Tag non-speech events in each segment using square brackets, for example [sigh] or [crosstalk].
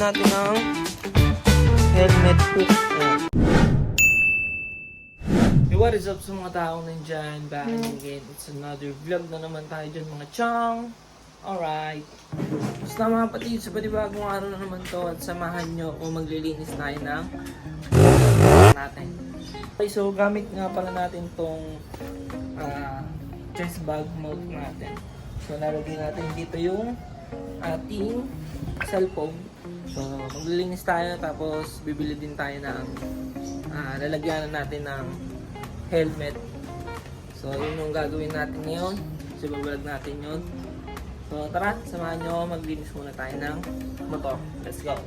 natin ng helmet hook. Ayan. Hey, what is up sa mga taong nandyan? Back again. It's another vlog na naman tayo dyan mga chong. Alright. Basta mga kapatid, sa panibagong araw na naman to at samahan nyo kung maglilinis tayo ng [laughs] natin. Okay, so gamit nga pala natin tong ah, chest bag mount natin. So nalagay natin dito yung ating cellphone. So maglilinis tayo tapos bibili din tayo ng ah, lalagyan natin ng helmet. So yun yung gagawin natin ngayon. So babalag natin yun. So tara, samahan nyo maglinis muna tayo ng motor. Let's go!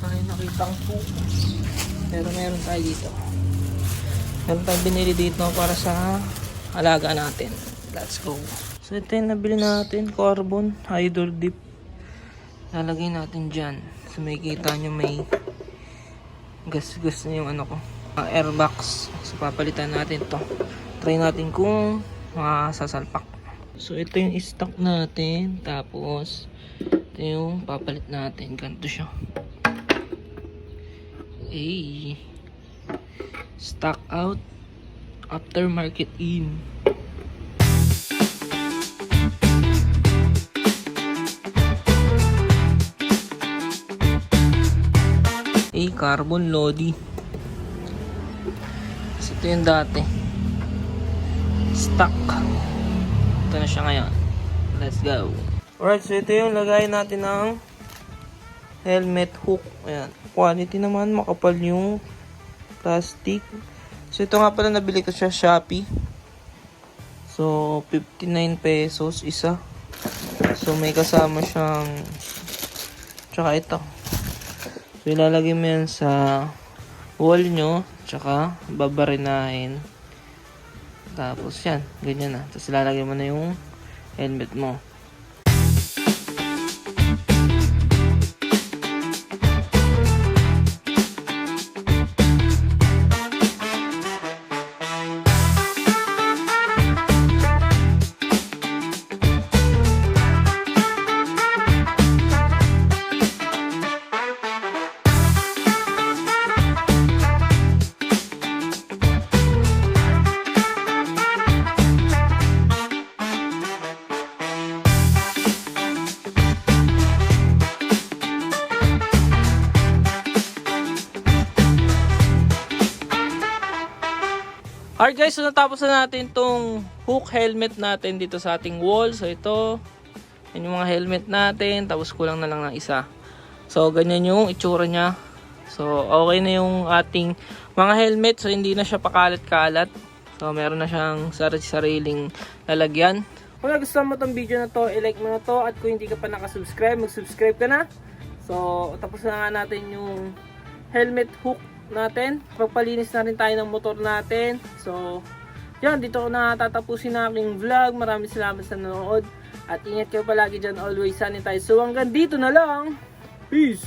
Tayo nakitang hook. Pero meron tayo dito. Meron tayong binili dito para sa alaga natin. Let's go. So ito yung nabili natin, carbon hydro dip. Lalagay natin dyan. So may kita nyo may gas-gas na yung ano ko. Uh, airbox. So papalitan natin to. Try natin kung masasalpak. So ito yung stock natin. Tapos ito yung papalit natin. Ganito siya. Hey. Stock out. Aftermarket in. Hey, carbon lodi. So, ito yung dati. Stock. Ito na siya ngayon. Let's go. Alright, so ito yung lagay natin ng helmet hook. Ayan. Quality naman, makapal yung plastic. So, ito nga pala nabili ko siya Shopee. So, 59 pesos isa. So, may kasama siyang tsaka ito. So, ilalagay mo yan sa wall nyo. Tsaka, babarinahin. Tapos, yan. Ganyan na. Tapos, ilalagay mo na yung helmet mo. Alright guys, so natapos na natin tong hook helmet natin dito sa ating wall. So ito, yan yung mga helmet natin. Tapos kulang na lang ng isa. So ganyan yung itsura niya. So okay na yung ating mga helmet. So hindi na siya pakalat-kalat. So meron na siyang sarili-sariling lalagyan. Kung nagustuhan mo tong video na to, i-like mo na to. At kung hindi ka pa nakasubscribe, mag-subscribe ka na. So tapos na nga natin yung helmet hook natin. Pagpalinis na rin tayo ng motor natin. So, yan, dito ko na tatapusin na aking vlog. Maraming salamat sa nanonood. At ingat kayo palagi dyan. Always sanitize. So, hanggang dito na lang. Peace.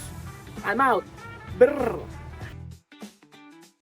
I'm out. Brrr.